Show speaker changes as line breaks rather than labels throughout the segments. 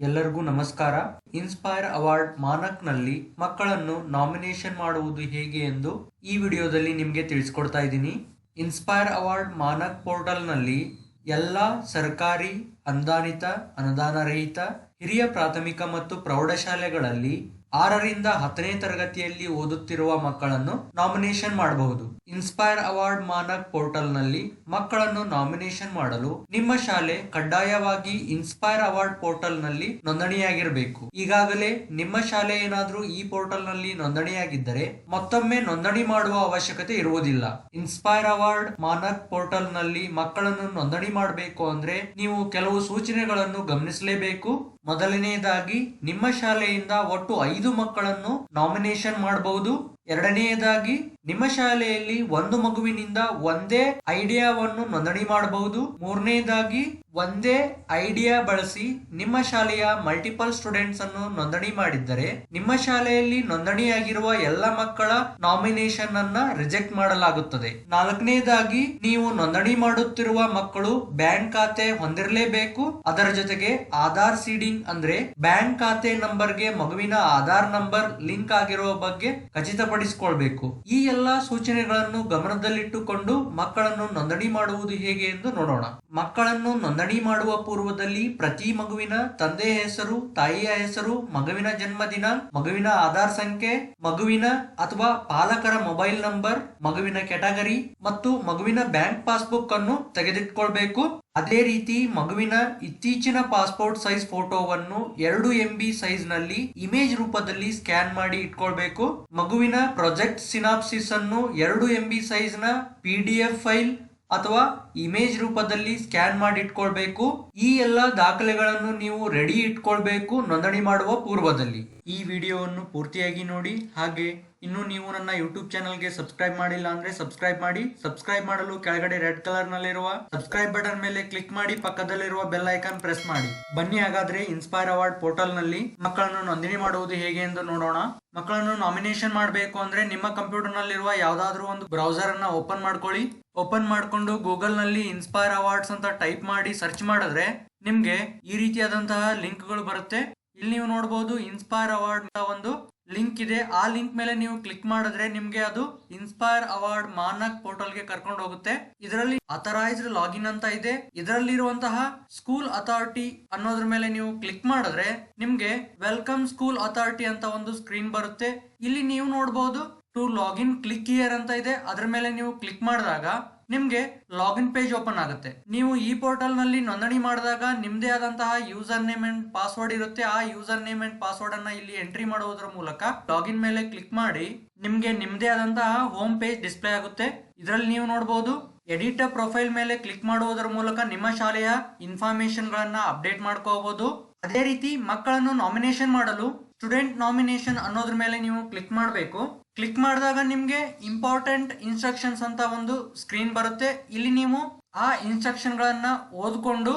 ಎಲ್ಲರಿಗೂ ನಮಸ್ಕಾರ. Inspire award ಮಾನಕ್ನಲ್ಲಿ ಮಕ್ಕಳನ್ನು ನಾಮಿನೇಷನ್ ಮಾಡುವುದು ಹೇಗೆ ಎಂದು ಈ ವಿಡಿಯೋದಲ್ಲಿ ನಿಮಗೆ ತಿಳಿಸ್ಕೊಡ್ತಾ ಇದ್ದೀನಿ. ಇನ್ಸ್ಪೈರ್ ಅವಾರ್ಡ್ ಮಾನಕ್ ಪೋರ್ಟಲ್ನಲ್ಲಿ ಎಲ್ಲ ಸರ್ಕಾರಿ, ಅನುದಾನಿತ, ಅನುದಾನ ರಹಿತ, ಹಿರಿಯ ಪ್ರಾಥಮಿಕ ಮತ್ತು ಪ್ರೌಢಶಾಲೆಗಳಲ್ಲಿ ಆರರಿಂದ ಹತ್ತನೇ ತರಗತಿಯಲ್ಲಿ ಓದುತ್ತಿರುವ ಮಕ್ಕಳನ್ನು ನಾಮಿನೇಷನ್ ಮಾಡಬಹುದು. ಇನ್ಸ್ಪೈರ್ ಅವಾರ್ಡ್ ಮಾನಕ್ ಪೋರ್ಟಲ್ನಲ್ಲಿ ಮಕ್ಕಳನ್ನು ನಾಮಿನೇಷನ್ ಮಾಡಲು ನಿಮ್ಮ ಶಾಲೆ ಕಡ್ಡಾಯವಾಗಿ ಇನ್ಸ್ಪೈರ್ ಅವಾರ್ಡ್ ಪೋರ್ಟಲ್ನಲ್ಲಿ ನೋಂದಣಿಯಾಗಿರಬೇಕು. ಈಗಾಗಲೇ ನಿಮ್ಮ ಶಾಲೆ ಏನಾದರೂ ಈ ಪೋರ್ಟಲ್ನಲ್ಲಿ ನೋಂದಣಿಯಾಗಿದ್ದರೆ ಮತ್ತೊಮ್ಮೆ ನೋಂದಣಿ ಮಾಡುವ ಅವಶ್ಯಕತೆ ಇರುವುದಿಲ್ಲ. ಇನ್ಸ್ಪೈರ್ ಅವಾರ್ಡ್ ಮಾನಕ್ ಪೋರ್ಟಲ್ನಲ್ಲಿ ಮಕ್ಕಳನ್ನು ನೋಂದಣಿ ಮಾಡಬೇಕು ಅಂದ್ರೆ ನೀವು ಕೆಲವು ಸೂಚನೆಗಳನ್ನು ಗಮನಿಸಲೇಬೇಕು. ಮೊದಲನೆಯದಾಗಿ ನಿಮ್ಮ ಶಾಲೆಯಿಂದ ಒಟ್ಟು ಐದು ಮಕ್ಕಳನ್ನು ನಾಮಿನೇಷನ್ ಮಾಡಬಹುದು ಎರಡನೆಯದಾಗಿ ನಿಮ್ಮ ಶಾಲೆಯಲ್ಲಿ ಒಂದು ಮಗುವಿನಿಂದ ಒಂದೇ ಐಡಿಯಾವನ್ನು ನೋಂದಣಿ ಮಾಡಬಹುದು. ಮೂರನೇದಾಗಿ, ಒಂದೇ ಐಡಿಯಾ ಬಳಸಿ ನಿಮ್ಮ ಶಾಲೆಯ ಮಲ್ಟಿಪಲ್ ಸ್ಟೂಡೆಂಟ್ಸ್ ಅನ್ನು ನೋಂದಣಿ ಮಾಡಿದ್ದರೆ, ನಿಮ್ಮ ಶಾಲೆಯಲ್ಲಿ ನೋಂದಣಿಯಾಗಿರುವ ಎಲ್ಲ ಮಕ್ಕಳ ನಾಮಿನೇಷನ್ ಅನ್ನ ರಿಜೆಕ್ಟ್ ಮಾಡಲಾಗುತ್ತದೆ. ನಾಲ್ಕನೇದಾಗಿ, ನೀವು ನೋಂದಣಿ ಮಾಡುತ್ತಿರುವ ಮಕ್ಕಳು ಬ್ಯಾಂಕ್ ಖಾತೆ ಹೊಂದಿರಲೇಬೇಕು. ಅದರ ಜೊತೆಗೆ ಆಧಾರ್ ಸೀಡಿಂಗ್ ಅಂದ್ರೆ ಬ್ಯಾಂಕ್ ಖಾತೆ ನಂಬರ್ಗೆ ಮಗುವಿನ ಆಧಾರ್ ನಂಬರ್ ಲಿಂಕ್ ಆಗಿರುವ ಬಗ್ಗೆ ಖಚಿತಪಡಿಸಿಕೊಳ್ಬೇಕು. ಈ ಎಲ್ಲಾ ಸೂಚನೆಗಳನ್ನು ಗಮನದಲ್ಲಿಟ್ಟುಕೊಂಡು ಮಕ್ಕಳನ್ನು ನೋಂದಣಿ ಮಾಡುವುದು ಹೇಗೆ ಎಂದು ನೋಡೋಣ. ಮಕ್ಕಳನ್ನು ನೋಂದಣಿ ಮಾಡುವ ಪೂರ್ವದಲ್ಲಿ ಪ್ರತಿ ಮಗುವಿನ ತಂದೆಯ ಹೆಸರು, ತಾಯಿಯ ಹೆಸರು, ಮಗುವಿನ ಜನ್ಮದಿನ, ಮಗುವಿನ ಆಧಾರ್ ಸಂಖ್ಯೆ, ಮಗುವಿನ ಅಥವಾ ಪಾಲಕರ ಮೊಬೈಲ್ ನಂಬರ್, ಮಗುವಿನ ಕೆಟಗರಿ ಮತ್ತು ಮಗುವಿನ ಬ್ಯಾಂಕ್ ಪಾಸ್ಬುಕ್ ಅನ್ನು ತೆಗೆದಿಟ್ಕೊಳ್ಬೇಕು. ಅದೇ ರೀತಿ ಮಗುವಿನ ಇತ್ತೀಚಿನ ಪಾಸ್ಪೋರ್ಟ್ ಸೈಜ್ ಫೋಟೋವನ್ನು ಎರಡು ಎಂ ಬಿ ಸೈಜ್ನಲ್ಲಿ ಇಮೇಜ್ ರೂಪದಲ್ಲಿ ಸ್ಕ್ಯಾನ್ ಮಾಡಿ ಇಟ್ಕೊಳ್ಬೇಕು. ಮಗುವಿನ ಪ್ರೊಜೆಕ್ಟ್ ಸಿನಾಪ್ಸಿಸ್ ಅನ್ನು ಎರಡು ಎಂ ಬಿ ಸೈಜ್ನ ಪಿ ಡಿ ಎಫ್ ಫೈಲ್ ಅಥವಾ ಇಮೇಜ್ ರೂಪದಲ್ಲಿ ಸ್ಕ್ಯಾನ್ ಮಾಡಿ ಇಟ್ಕೊಳ್ಬೇಕು ಈ ಎಲ್ಲ ದಾಖಲೆಗಳನ್ನು ನೀವು ರೆಡಿ ಇಟ್ಕೊಳ್ಬೇಕು ನೋಂದಣಿ ಮಾಡುವ ಪೂರ್ವದಲ್ಲಿ. ಈ ವಿಡಿಯೋವನ್ನು ಪೂರ್ತಿಯಾಗಿ ನೋಡಿ. ಹಾಗೆ ಇನ್ನು ನೀವು ನನ್ನ ಯೂಟ್ಯೂಬ್ ಚಾನಲ್ಗೆ ಸಬ್ಸ್ಕ್ರೈಬ್ ಮಾಡಿಲ್ಲ ಅಂದ್ರೆ ಸಬ್ಸ್ಕ್ರೈಬ್ ಮಾಡಿ. ಸಬ್ಸ್ಕ್ರೈಬ್ ಮಾಡಲು ಕೆಳಗಡೆ ರೆಡ್ ಕಲರ್ ನಲ್ಲಿರುವ ಸಬ್ಸ್ಕ್ರೈಬ್ ಬಟನ್ ಮೇಲೆ ಕ್ಲಿಕ್ ಮಾಡಿ. ಪಕ್ಕದಲ್ಲಿರುವ ಬೆಲ್ ಐಕಾನ್ ಪ್ರೆಸ್ ಮಾಡಿ. ಬನ್ನಿ ಹಾಗಾದ್ರೆ ಇನ್ಸ್ಪೈರ್ ಅವಾರ್ಡ್ ಪೋರ್ಟಲ್ನಲ್ಲಿ ಮಕ್ಕಳನ್ನು ನೋಂದಣಿ ಮಾಡುವುದು ಹೇಗೆ ಎಂದು ನೋಡೋಣ. ಮಕ್ಕಳನ್ನು ನಾಮಿನೇಷನ್ ಮಾಡಬೇಕು ಅಂದ್ರೆ ನಿಮ್ಮ ಕಂಪ್ಯೂಟರ್ ನಲ್ಲಿರುವ ಯಾವ್ದಾದ್ರು ಒಂದು ಬ್ರೌಸರ್ ಅನ್ನ ಓಪನ್ ಮಾಡ್ಕೊಳ್ಳಿ. ಓಪನ್ ಮಾಡಿಕೊಂಡು ಗೂಗಲ್ನಲ್ಲಿ ಇನ್ಸ್ಪೈರ್ ಅವಾರ್ಡ್ಸ್ ಅಂತ ಟೈಪ್ ಮಾಡಿ ಸರ್ಚ್ ಮಾಡಿದ್ರೆ ನಿಮಗೆ ಈ ರೀತಿಯಾದಂತಹ ಲಿಂಕ್ಗಳು ಬರುತ್ತೆ. ಇಲ್ಲಿ ನೀವು ನೋಡ್ಬೋದು ಇನ್ಸ್ಪೈರ್ ಅವಾರ್ಡ್ ಅಂತ ಒಂದು ಲಿಂಕ್ ಇದೆ. ಆ ಲಿಂಕ್ ಮೇಲೆ ನೀವು ಕ್ಲಿಕ್ ಮಾಡಿದ್ರೆ ನಿಮಗೆ ಅದು ಇನ್ಸ್ಪೈರ್ ಅವಾರ್ಡ್ ಮಾನಕ್ ಪೋರ್ಟಲ್ಗೆ ಕರ್ಕೊಂಡು ಹೋಗುತ್ತೆ. ಇದರಲ್ಲಿ ಅಥರೈಸ್ಡ್ ಲಾಗಿನ್ ಅಂತ ಇದೆ. ಇದರಲ್ಲಿರುವಂತಹ ಸ್ಕೂಲ್ ಅಥಾರಿಟಿ ಅನ್ನೋದ್ರ ಮೇಲೆ ನೀವು ಕ್ಲಿಕ್ ಮಾಡಿದ್ರೆ ನಿಮ್ಗೆ ವೆಲ್ಕಮ್ ಸ್ಕೂಲ್ ಅಥಾರಿಟಿ ಅಂತ ಒಂದು ಸ್ಕ್ರೀನ್ ಬರುತ್ತೆ. ಇಲ್ಲಿ ನೀವು ನೋಡಬಹುದು ಟು ಲಾಗಿನ್ ಕ್ಲಿಕ್ ಹಿಯರ್ ಅಂತ ಇದೆ. ಅದರ ಮೇಲೆ ನೀವು ಕ್ಲಿಕ್ ಮಾಡಿದಾಗ ನಿಮ್ಗೆ ಲಾಗಿನ್ ಪೇಜ್ ಓಪನ್ ಆಗುತ್ತೆ. ನೀವು ಈ ಪೋರ್ಟಲ್ನಲ್ಲಿ ನೋಂದಣಿ ಮಾಡಿದಾಗ ನಿಮ್ದೇ ಆದಂತಹ ಯೂಸರ್ ನೇಮ್ ಅಂಡ್ ಪಾಸ್ವರ್ಡ್ ಇರುತ್ತೆ. ಆ ಯೂಸರ್ ನೇಮ್ ಅಂಡ್ ಪಾಸ್ವರ್ಡ್ ಅನ್ನ ಇಲ್ಲಿ ಎಂಟ್ರಿ ಮಾಡುವುದರ ಮೂಲಕ ಲಾಗಿನ್ ಮೇಲೆ ಕ್ಲಿಕ್ ಮಾಡಿ ನಿಮ್ಗೆ ನಿಮ್ದೇ ಆದಂತಹ ಹೋಮ್ ಪೇಜ್ ಡಿಸ್ಪ್ಲೇ ಆಗುತ್ತೆ. ಇದರಲ್ಲಿ ನೀವು ನೋಡಬಹುದು ಎಡಿಟ್ ಪ್ರೊಫೈಲ್ ಮೇಲೆ ಕ್ಲಿಕ್ ಮಾಡುವುದರ ಮೂಲಕ ನಿಮ್ಮ ಶಾಲೆಯ ಇನ್ಫಾರ್ಮೇಶನ್ ಗಳನ್ನ ಅಪ್ಡೇಟ್ ಮಾಡ್ಕೋಬಹುದು ಅದೇ ರೀತಿ ಮಕ್ಕಳನ್ನು ನಾಮಿನೇಷನ್ ಮಾಡಲು ಸ್ಟೂಡೆಂಟ್ ನಾಮಿನೇಷನ್ ಅನ್ನೋದ್ರ ಮೇಲೆ ನೀವು ಕ್ಲಿಕ್ ಮಾಡಬೇಕು. ಕ್ಲಿಕ್ ಮಾಡಿದಾಗ ನಿಮಗೆ ಇಂಪಾರ್ಟೆಂಟ್ ಇನ್ಸ್ಟ್ರಕ್ಷನ್ಸ್ ಅಂತ ಒಂದು ಸ್ಕ್ರೀನ್ ಬರುತ್ತೆ. ಇಲ್ಲಿ ನೀವು ಆ ಇನ್ಸ್ಟ್ರಕ್ಷನ್ ಗಳನ್ನ ಓದ್ಕೊಂಡು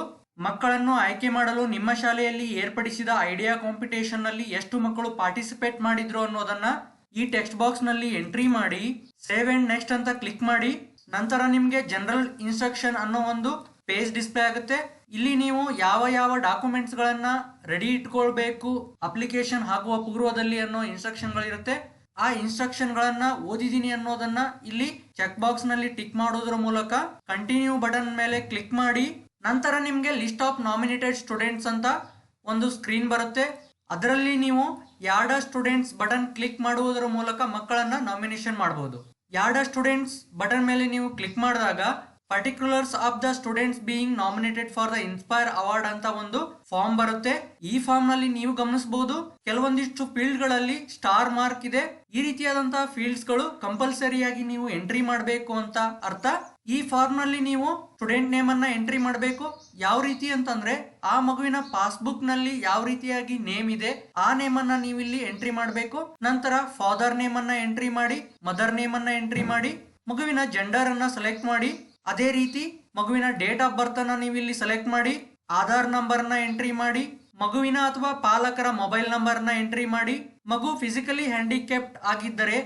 ಮಕ್ಕಳನ್ನು ಆಯ್ಕೆ ಮಾಡಲು ನಿಮ್ಮ ಶಾಲೆಯಲ್ಲಿ ಏರ್ಪಡಿಸಿದ ಐಡಿಯಾ ಕಾಂಪಿಟೇಷನ್ನಲ್ಲಿ ಎಷ್ಟು ಮಕ್ಕಳು ಪಾರ್ಟಿಸಿಪೇಟ್ ಮಾಡಿದ್ರು ಅನ್ನೋದನ್ನ ಈ ಟೆಕ್ಸ್ಟ್ ಬಾಕ್ಸ್ನಲ್ಲಿ ಎಂಟ್ರಿ ಮಾಡಿ ಸೇವ್ ಅಂಡ್ ನೆಕ್ಸ್ಟ್ ಅಂತ ಕ್ಲಿಕ್ ಮಾಡಿ, ನಂತರ ನಿಮಗೆ ಜನರಲ್ ಇನ್ಸ್ಟ್ರಕ್ಷನ್ ಅನ್ನೋ ಒಂದು ಪೇಜ್ ಡಿಸ್ಪ್ಲೇ ಆಗುತ್ತೆ. ಇಲ್ಲಿ ನೀವು ಯಾವ ಯಾವ ಡಾಕ್ಯುಮೆಂಟ್ಸ್ ಗಳನ್ನ ರೆಡಿ ಇಟ್ಕೊಳ್ಬೇಕು ಅಪ್ಲಿಕೇಶನ್ ಹಾಕುವ ಪೂರ್ವದಲ್ಲಿ ಅನ್ನೋ ಇನ್ಸ್ಟ್ರಕ್ಷನ್ ಗಳಿರುತ್ತೆ. ಆ ಇನ್ಸ್ಟ್ರಕ್ಷನ್ ಓದಿದ್ದೀನಿ ಅನ್ನೋದನ್ನ ಇಲ್ಲಿ ಚೆಕ್ ಬಾಕ್ಸ್ನಲ್ಲಿ ಟಿಕ್ ಮಾಡೋದ್ರ ಮೂಲಕ ಕಂಟಿನ್ಯೂ ಬಟನ್ ಮೇಲೆ ಕ್ಲಿಕ್ ಮಾಡಿ, ನಂತರ ನಿಮಗೆ ಲಿಸ್ಟ್ ಆಫ್ ನಾಮಿನೇಟೆಡ್ ಸ್ಟೂಡೆಂಟ್ಸ್ ಅಂತ ಒಂದು ಸ್ಕ್ರೀನ್ ಬರುತ್ತೆ. ಅದರಲ್ಲಿ ನೀವು ಯಾರ್ಡ ಸ್ಟೂಡೆಂಟ್ಸ್ ಬಟನ್ ಕ್ಲಿಕ್ ಮಾಡುವುದರ ಮೂಲಕ ಮಕ್ಕಳನ್ನ ನಾಮಿನೇಷನ್ ಮಾಡಬಹುದು ಯಾರ್ಡ ಸ್ಟೂಡೆಂಟ್ಸ್ ಬಟನ್ ಮೇಲೆ ನೀವು ಕ್ಲಿಕ್ ಮಾಡಿದಾಗ particulars of the students being nominated for the inspire award ಅಂತ ಒಂದು ಫಾರ್ಮ್ ಬರುತ್ತೆ. ಈ ಫಾರ್ಮ್ನಲ್ಲಿ ನೀವು ಗಮನಿಸಬಹುದು, ಕೆಲವೊಂದಿಷ್ಟು ಫೀಲ್ಡ್ಗಳಲ್ಲಿ ಸ್ಟಾರ್ ಮಾರ್ಕ್ ಇದೆ. ಈ ರೀತಿಯಾದಂತಹ ಫೀಲ್ಡ್ಸ್ಗಳು ಕಂಪಲ್ಸರಿಯಾಗಿ ನೀವು ಎಂಟ್ರಿ ಮಾಡಬೇಕು ಅಂತ ಅರ್ಥ. ಈ ಫಾರ್ಮ್ನಲ್ಲಿ ನೀವು ಸ್ಟೂಡೆಂಟ್ ನೇಮ್ ಅನ್ನ ಎಂಟ್ರಿ ಮಾಡಬೇಕು. ಯಾವ ರೀತಿ ಅಂತಂದ್ರೆ, ಆ ಮಗುವಿನ ಪಾಸ್ಬುಕ್ನಲ್ಲಿ ಯಾವ ರೀತಿಯಾಗಿ ನೇಮ್ ಇದೆ, ಆ ನೇಮ್ ಅನ್ನ ನೀವು ಇಲ್ಲಿ ಎಂಟ್ರಿ ಮಾಡಬೇಕು. ನಂತರ ಫಾದರ್ ನೇಮ್ ಅನ್ನ ಎಂಟ್ರಿ ಮಾಡಿ ಮದರ್ ನೇಮ್ ಅನ್ನ ಎಂಟ್ರಿ ಮಾಡಿ, ಮಗುವಿನ ಜೆಂಡರ್ ಅನ್ನ ಸೆಲೆಕ್ಟ್ ಮಾಡಿ ಅದೇ ರೀತಿ ಮಗುವಿನ ಡೇಟ್ ಆಫ್ ಬರ್ತ್ ಅನ್ನ ನೀವು ಇಲ್ಲಿ ಸೆಲೆಕ್ಟ್ ಮಾಡಿ, ಆಧಾರ್ ನಂಬರ್ನ ಎಂಟ್ರಿ ಮಾಡಿ, ಮಗುವಿನ ಅಥವಾ ಪಾಲಕರ ಮೊಬೈಲ್ ನಂಬರ್ನ ಎಂಟ್ರಿ ಮಾಡಿ, ಮಗು ಫಿಸಿಕಲಿ ಹ್ಯಾಂಡಿಕ್ಯಾಪ್ಟ್ ಆಗಿದ್ದರೆ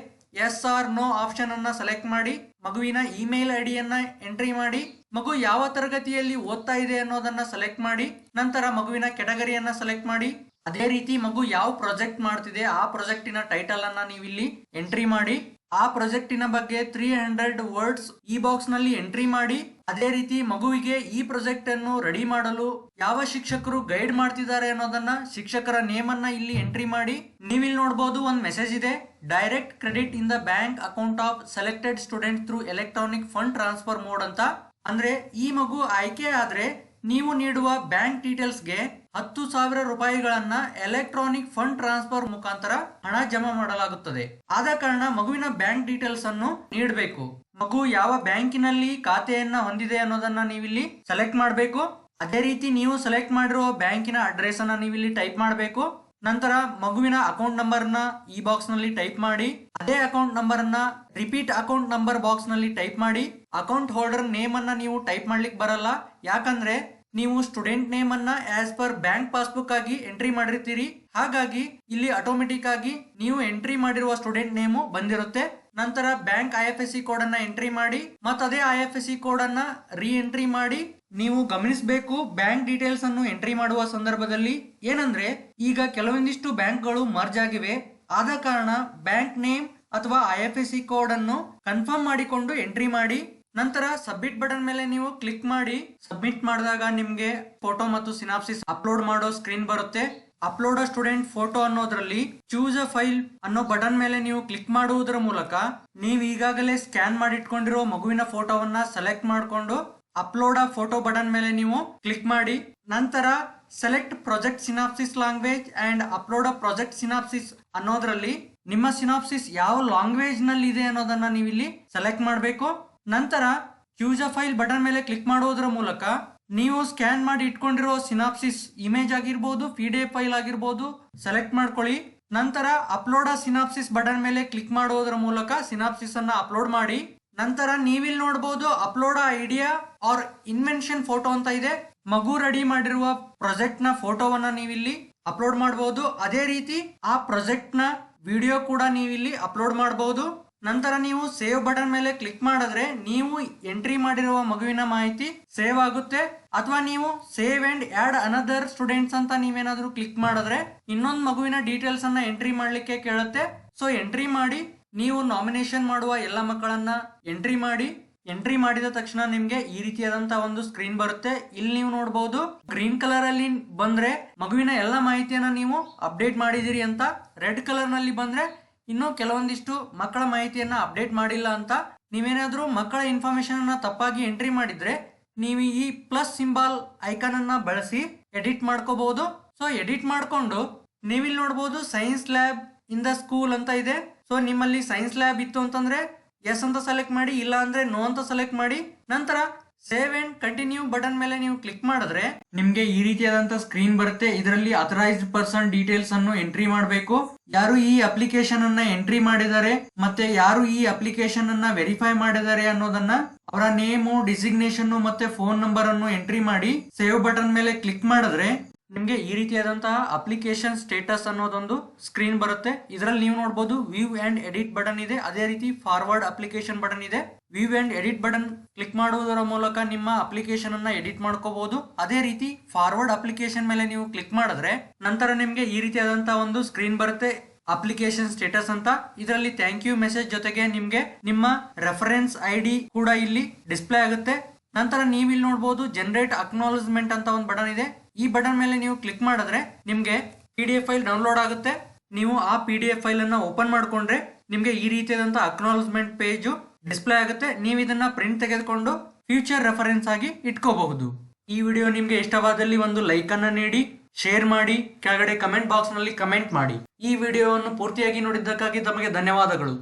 ಎಸ್ ಆರ್ ನೋ ಆಪ್ಷನ್ ಅನ್ನ ಸೆಲೆಕ್ಟ್ ಮಾಡಿ, ಮಗುವಿನ ಇಮೇಲ್ ಐಡಿಯನ್ನ ಎಂಟ್ರಿ ಮಾಡಿ, ಮಗು ಯಾವ ತರಗತಿಯಲ್ಲಿ ಓದ್ತಾ ಇದೆ ಅನ್ನೋದನ್ನ ಸೆಲೆಕ್ಟ್ ಮಾಡಿ, ನಂತರ ಮಗುವಿನ ಕೆಟಗರಿಯನ್ನ ಸೆಲೆಕ್ಟ್ ಮಾಡಿ ಅದೇ ರೀತಿ ಮಗು ಯಾವ ಪ್ರಾಜೆಕ್ಟ್ ಮಾಡ್ತಿದೆ ಆ ಪ್ರಾಜೆಕ್ಟಿನ ಟೈಟಲ್ ಅನ್ನ ನೀವು ಇಲ್ಲಿ ಎಂಟ್ರಿ ಮಾಡಿ, ಆ ಪ್ರಾಜೆಕ್ಟಿನ ಬಗ್ಗೆ ತ್ರೀ ಹಂಡ್ರೆಡ್ ವರ್ಡ್ಸ್ ಈ ಬಾಕ್ಸ್ನಲ್ಲಿ ಎಂಟ್ರಿ ಮಾಡಿ, ಅದೇ ರೀತಿ ಮಗುವಿಗೆ ಈ ಪ್ರಾಜೆಕ್ಟ್ ಅನ್ನು ರೆಡಿ ಮಾಡಲು ಯಾವ ಶಿಕ್ಷಕರು ಗೈಡ್ ಮಾಡ್ತಿದ್ದಾರೆ ಅನ್ನೋದನ್ನ, ಶಿಕ್ಷಕರ ನೇಮ್ ಅನ್ನ ಇಲ್ಲಿ ಎಂಟ್ರಿ ಮಾಡಿ, ನೀವಿಲ್ಲಿ ನೋಡಬಹುದು ಒಂದು ಮೆಸೇಜ್ ಇದೆ direct credit in the bank account of selected student through electronic fund transfer mode ಅಂತ. ಅಂದ್ರೆ ಈ ಮಗು ಆಯ್ಕೆ ಆದ್ರೆ, ನೀವು ನೀಡುವ ಬ್ಯಾಂಕ್ ಡೀಟೇಲ್ಸ್ಗೆ ಹತ್ತು ಸಾವಿರ ರೂಪಾಯಿಗಳನ್ನ ಎಲೆಕ್ಟ್ರಾನಿಕ್ ಫಂಡ್ ಟ್ರಾನ್ಸ್ಫರ್ ಮುಖಾಂತರ ಹಣ ಜಮಾ ಮಾಡಲಾಗುತ್ತದೆ. ಆದ ಕಾರಣ ಮಗುವಿನ ಬ್ಯಾಂಕ್ ಡೀಟೇಲ್ಸ್ ಅನ್ನು ನೀಡಬೇಕು. ಮಗು ಯಾವ ಬ್ಯಾಂಕಿನಲ್ಲಿ ಖಾತೆಯನ್ನ ಹೊಂದಿದೆ ಅನ್ನೋದನ್ನ ನೀವಿಲ್ಲಿ ಸೆಲೆಕ್ಟ್ ಮಾಡಬೇಕು. ಅದೇ ರೀತಿ ನೀವು ಸೆಲೆಕ್ಟ್ ಮಾಡಿರುವ ಬ್ಯಾಂಕಿನ ಅಡ್ರೆಸ್ ಅನ್ನ ನೀವಿಲ್ಲಿ ಟೈಪ್ ಮಾಡಬೇಕು. ನಂತರ ಮಗುವಿನ ಅಕೌಂಟ್ ನಂಬರ್ನ ಈ ಬಾಕ್ಸ್ನಲ್ಲಿ ಟೈಪ್ ಮಾಡಿ, ಅದೇ ಅಕೌಂಟ್ ನಂಬರ್ ಅನ್ನ ರಿಪೀಟ್ ಅಕೌಂಟ್ ನಂಬರ್ ಬಾಕ್ಸ್ನಲ್ಲಿ ಟೈಪ್ ಮಾಡಿ, ಅಕೌಂಟ್ ಹೋಲ್ಡರ್ ನೇಮ್ ಅನ್ನ ನೀವು ಟೈಪ್ ಮಾಡ್ಲಿಕ್ಕೆ ಬರಲ್ಲ. ಯಾಕಂದ್ರೆ ನೀವು ಸ್ಟೂಡೆಂಟ್ ನೇಮ್ ಅನ್ನ ಆಸ್ ಪರ್ ಬ್ಯಾಂಕ್ ಪಾಸ್ಬುಕ್ ಆಗಿ ಎಂಟ್ರಿ ಮಾಡಿರ್ತೀರಿ. ಹಾಗಾಗಿ ಇಲ್ಲಿ ಆಟೋಮೆಟಿಕ್ ಆಗಿ ನೀವು ಎಂಟ್ರಿ ಮಾಡಿರುವ ಸ್ಟೂಡೆಂಟ್ ನೇಮು ಬಂದಿರುತ್ತೆ. ನಂತರ bank I F S C code ಅನ್ನ ಎಂಟ್ರಿ ಮಾಡಿ, ಮತ್ತೆ ಅದೇ I F S C code ಅನ್ನ ರೀ ಎಂಟ್ರಿ ಮಾಡಿ, ನೀವು ಗಮನಿಸಬೇಕು ಬ್ಯಾಂಕ್ ಡೀಟೇಲ್ಸ್ ಅನ್ನು ಎಂಟ್ರಿ ಮಾಡುವ ಸಂದರ್ಭದಲ್ಲಿ. ಏನಂದ್ರೆ, ಈಗ ಕೆಲವೊಂದಿಷ್ಟು ಬ್ಯಾಂಕ್ಗಳು ಮರ್ಜ್ ಆಗಿವೆ. ಆದ ಕಾರಣ ಬ್ಯಾಂಕ್ ನೇಮ್ ಅಥವಾ I F S C code ಅನ್ನು ಕನ್ಫರ್ಮ್ ಮಾಡಿಕೊಂಡು ಎಂಟ್ರಿ ಮಾಡಿ. ನಂತರ ಸಬ್ಮಿಟ್ ಬಟನ್ ಮೇಲೆ ನೀವು ಕ್ಲಿಕ್ ಮಾಡಿ ಸಬ್ಮಿಟ್ ಮಾಡಿದಾಗ ನಿಮಗೆ ಫೋಟೋ ಮತ್ತು ಸಿನಾಪ್ಸಿಸ್ ಅಪ್ಲೋಡ್ ಮಾಡೋ ಸ್ಕ್ರೀನ್ ಬರುತ್ತೆ. ಅಪ್ಲೋಡ್ ಸ್ಟೂಡೆಂಟ್ ಫೋಟೋ ಅನ್ನೋದ್ರಲ್ಲಿ ಚೂಸ್ ಅ ಫೈಲ್ ಅನ್ನೋ ಬಟನ್ ಮೇಲೆ ನೀವು ಕ್ಲಿಕ್ ಮಾಡುವುದರ ಮೂಲಕ ನೀವು ಈಗಾಗಲೇ ಸ್ಕ್ಯಾನ್ ಮಾಡಿಟ್ಕೊಂಡಿರೋ ಮಗುವಿನ ಫೋಟೋವನ್ನ ಸೆಲೆಕ್ಟ್ ಮಾಡಿಕೊಂಡು ಅಪ್ಲೋಡ್ ಆ ಫೋಟೋ ಬಟನ್ ಮೇಲೆ ನೀವು ಕ್ಲಿಕ್ ಮಾಡಿ. ನಂತರ select project synopsis language and upload a project synopsis ಅನ್ನೋದ್ರಲ್ಲಿ ನಿಮ್ಮ ಸಿನಾಪ್ಸಿಸ್ ಯಾವ ಲ್ಯಾಂಗ್ವೇಜ್ನಲ್ಲಿ ಇದೆ ಅನ್ನೋದನ್ನ ನೀವು ಇಲ್ಲಿ ಸೆಲೆಕ್ಟ್ ಮಾಡಬೇಕು. ನಂತರ ಕ್ಯೂಜ ಫೈಲ್ ಬಟನ್ ಮೇಲೆ ಕ್ಲಿಕ್ ಮಾಡುವುದರ ಮೂಲಕ ನೀವು ಸ್ಕ್ಯಾನ್ ಮಾಡಿ ಇಟ್ಕೊಂಡಿರೋ ಸಿನಾಪ್ಸಿಸ್ ಇಮೇಜ್ ಆಗಿರ್ಬೋದು ಪಿ ಡಿ ಎಫ್ ಫೈಲ್ ಆಗಿರ್ಬೋದು ಸೆಲೆಕ್ಟ್ ಮಾಡ್ಕೊಳ್ಳಿ. ನಂತರ ಅಪ್ಲೋಡ್ ಆ ಸಿನಾಪ್ಸಿಸ್ ಬಟನ್ ಮೇಲೆ ಕ್ಲಿಕ್ ಮಾಡುವುದರ ಮೂಲಕ ಸಿನಾಪ್ಸಿಸ್ ಅನ್ನ ಅಪ್ಲೋಡ್ ಮಾಡಿ. ನಂತರ ನೀವಿಲ್ಲಿ ನೋಡಬಹುದು upload idea or invention photo ಅಂತ ಇದೆ. ಮಗು ರೆಡಿ ಮಾಡಿರುವ ಪ್ರಾಜೆಕ್ಟ್ನ ಫೋಟೋವನ್ನ ನೀವಿಲ್ಲಿ ಅಪ್ಲೋಡ್ ಮಾಡಬಹುದು ಅದೇ ರೀತಿ ಆ ಪ್ರಾಜೆಕ್ಟ್ನ ವಿಡಿಯೋ ಕೂಡ ನೀವಿಲ್ಲಿ ಅಪ್ಲೋಡ್ ಮಾಡಬಹುದು ನಂತರ ನೀವು ಸೇವ್ ಬಟನ್ ಮೇಲೆ ಕ್ಲಿಕ್ ಮಾಡಿದ್ರೆ ನೀವು ಎಂಟ್ರಿ ಮಾಡಿರುವ ಮಗುವಿನ ಮಾಹಿತಿ ಸೇವ್ ಆಗುತ್ತೆ. ಅಥವಾ ನೀವು save and add another students ಅಂತ ನೀವೇನಾದರೂ ಕ್ಲಿಕ್ ಮಾಡಿದ್ರೆ ಇನ್ನೊಂದು ಮಗುವಿನ ಡೀಟೇಲ್ಸ್ ಅನ್ನ ಎಂಟ್ರಿ ಮಾಡಲಿಕ್ಕೆ ಕೇಳುತ್ತೆ. ಸೊ ಎಂಟ್ರಿ ಮಾಡಿ, ನೀವು ನಾಮಿನೇಷನ್ ಮಾಡುವ ಎಲ್ಲ ಮಕ್ಕಳನ್ನ ಎಂಟ್ರಿ ಮಾಡಿ. ಎಂಟ್ರಿ ಮಾಡಿದ ತಕ್ಷಣ ನಿಮ್ಗೆ ಈ ರೀತಿಯಾದಂತಹ ಒಂದು ಸ್ಕ್ರೀನ್ ಬರುತ್ತೆ. ಇಲ್ಲಿ ನೀವು ನೋಡಬಹುದು ಗ್ರೀನ್ ಕಲರ್ ಅಲ್ಲಿ ಬಂದ್ರೆ ಮಗುವಿನ ಎಲ್ಲ ಮಾಹಿತಿಯನ್ನ ನೀವು ಅಪ್ಡೇಟ್ ಮಾಡಿದಿರಿ ಅಂತ, ರೆಡ್ ಕಲರ್ನಲ್ಲಿ ಬಂದ್ರೆ ಇನ್ನು ಕೆಲವೊಂದಿಷ್ಟು ಮಕ್ಕಳ ಮಾಹಿತಿಯನ್ನು ಅಪ್ಡೇಟ್ ಮಾಡಿಲ್ಲ ಅಂತ ನೀವೇನಾದರೂ ಮಕ್ಕಳ ಇನ್ಫಾರ್ಮೇಶನ್ ಅನ್ನ ತಪ್ಪಾಗಿ ಎಂಟ್ರಿ ಮಾಡಿದರೆ ನೀವು ಈ ಪ್ಲಸ್ ಸಿಂಬಾಲ್ ಐಕಾನ್ ಅನ್ನ ಬಳಸಿ ಎಡಿಟ್ ಮಾಡ್ಕೋಬಹುದು. ಸೊ ಎಡಿಟ್ ಮಾಡಿಕೊಂಡು ನೀವಿಲ್ಲಿ ನೋಡಬಹುದು science lab in the school ಅಂತ ಇದೆ. ಸೊ ನಿಮ್ಮಲ್ಲಿ ಸೈನ್ಸ್ ಲ್ಯಾಬ್ ಇತ್ತು ಅಂತಂದ್ರೆ ಎಸ್ ಅಂತ ಸೆಲೆಕ್ಟ್ ಮಾಡಿ, ಇಲ್ಲ ಅಂದ್ರೆ ನೋ ಅಂತ ಸೆಲೆಕ್ಟ್ ಮಾಡಿ, ನಂತರ ಸೇವ್ ಅಂಡ್ ಕಂಟಿನ್ಯೂ ಬಟನ್ ಮೇಲೆ ನೀವು ಕ್ಲಿಕ್ ಮಾಡಿದ್ರೆ ನಿಮ್ಗೆ ಈ ರೀತಿಯಾದಂತ ಸ್ಕ್ರೀನ್ ಬರುತ್ತೆ. ಇದರಲ್ಲಿ ಅಥರೈಸ್ಡ್ ಪರ್ಸನ್ ಡೀಟೇಲ್ಸ್ ಅನ್ನು ಎಂಟ್ರಿ ಮಾಡಬೇಕು. ಯಾರು ಈ ಅಪ್ಲಿಕೇಶನ್ ಅನ್ನ ಎಂಟ್ರಿ ಮಾಡಿದ್ದಾರೆ ಮತ್ತೆ ಯಾರು ಈ ಅಪ್ಲಿಕೇಶನ್ ಅನ್ನ ವೆರಿಫೈ ಮಾಡಿದ್ದಾರೆ ಅನ್ನೋದನ್ನ ಅವರ ನೇಮು ಡಿಸಿಗ್ನೇಷನ್ ಮತ್ತೆ ಫೋನ್ ನಂಬರ್ ಅನ್ನು ಎಂಟ್ರಿ ಮಾಡಿ ಸೇವ್ ಬಟನ್ ಮೇಲೆ ಕ್ಲಿಕ್ ಮಾಡಿದ್ರೆ ನಿಮ್ಗೆ ಈ ರೀತಿಯಾದಂತಹ ಅಪ್ಲಿಕೇಶನ್ ಸ್ಟೇಟಸ್ ಅನ್ನೋದೊಂದು ಸ್ಕ್ರೀನ್ ಬರುತ್ತೆ. ಇದರಲ್ಲಿ ನೀವು ನೋಡಬಹುದು ವ್ಯೂ ಅಂಡ್ ಎಡಿಟ್ ಬಟನ್ ಇದೆ. ಅದೇ ರೀತಿ ಫಾರ್ವರ್ಡ್ ಅಪ್ಲಿಕೇಶನ್ ಬಟನ್ ಇದೆ. View and edit button click ಮಾಡುವುದರ ಮೂಲಕ ನಿಮ್ಮ ಅಪ್ಲಿಕೇಶನ್ ಅನ್ನ ಎಡಿಟ್ ಮಾಡ್ಕೋಬಹುದು. ಅದೇ ರೀತಿ ಫಾರ್ವರ್ಡ್ ಅಪ್ಲಿಕೇಶನ್ ಮೇಲೆ ನೀವು ಕ್ಲಿಕ್ ಮಾಡಿದ್ರೆ ನಂತರ ನಿಮಗೆ ಈ ರೀತಿಯಾದಂತಹ ಒಂದು ಸ್ಕ್ರೀನ್ ಬರುತ್ತೆ, ಅಪ್ಲಿಕೇಶನ್ ಸ್ಟೇಟಸ್ ಅಂತ. ಇದರಲ್ಲಿ ಥ್ಯಾಂಕ್ ಯು ಮೆಸೇಜ್ ಜೊತೆಗೆ ನಿಮಗೆ ನಿಮ್ಮ ರೆಫರೆನ್ಸ್ ಐ ಡಿ ಕೂಡ ಇಲ್ಲಿ ಡಿಸ್ಪ್ಲೇ ಆಗುತ್ತೆ. ನಂತರ ನೀವು ಇಲ್ಲಿ ನೋಡಬಹುದು ಜನರೇಟ್ ಅಕ್ನಾಲಜ್ಮೆಂಟ್ ಅಂತ ಒಂದು ಬಟನ್ ಇದೆ. ಈ ಬಟನ್ ಮೇಲೆ ನೀವು ಕ್ಲಿಕ್ ಮಾಡಿದ್ರೆ ನಿಮಗೆ P D F file download ಆಗುತ್ತೆ. ನೀವು ಆ ಪಿ ಡಿ ಎಫ್ ಫೈಲ್ ಅನ್ನ ಓಪನ್ ಮಾಡಿಕೊಂಡ್ರೆ ನಿಮಗೆ ಈ ರೀತಿಯಾದಂಥ ಅಕ್ನಾಲಜ್ಮೆಂಟ್ ಪೇಜ್ ಡಿಸ್ಪ್ಲೇ ಆಗುತ್ತೆ. ನೀವು ಇದನ್ನ ಪ್ರಿಂಟ್ ತೆಗೆದುಕೊಂಡು ಫ್ಯೂಚರ್ ರೆಫರೆನ್ಸ್ ಆಗಿ ಇಟ್ಕೋಬಹುದು. ಈ ವಿಡಿಯೋ ನಿಮ್ಗೆ ಇಷ್ಟವಾದಲ್ಲಿ ಒಂದು ಲೈಕ್ ಅನ್ನ ನೀಡಿ ಶೇರ್ ಮಾಡಿ, ಕೆಳಗಡೆ ಕಮೆಂಟ್ ಬಾಕ್ಸ್ನಲ್ಲಿ ಕಮೆಂಟ್ ಮಾಡಿ. ಈ ವಿಡಿಯೋವನ್ನು ಪೂರ್ತಿಯಾಗಿ ನೋಡಿದ್ದಕ್ಕಾಗಿ ತಮಗೆ ಧನ್ಯವಾದಗಳು.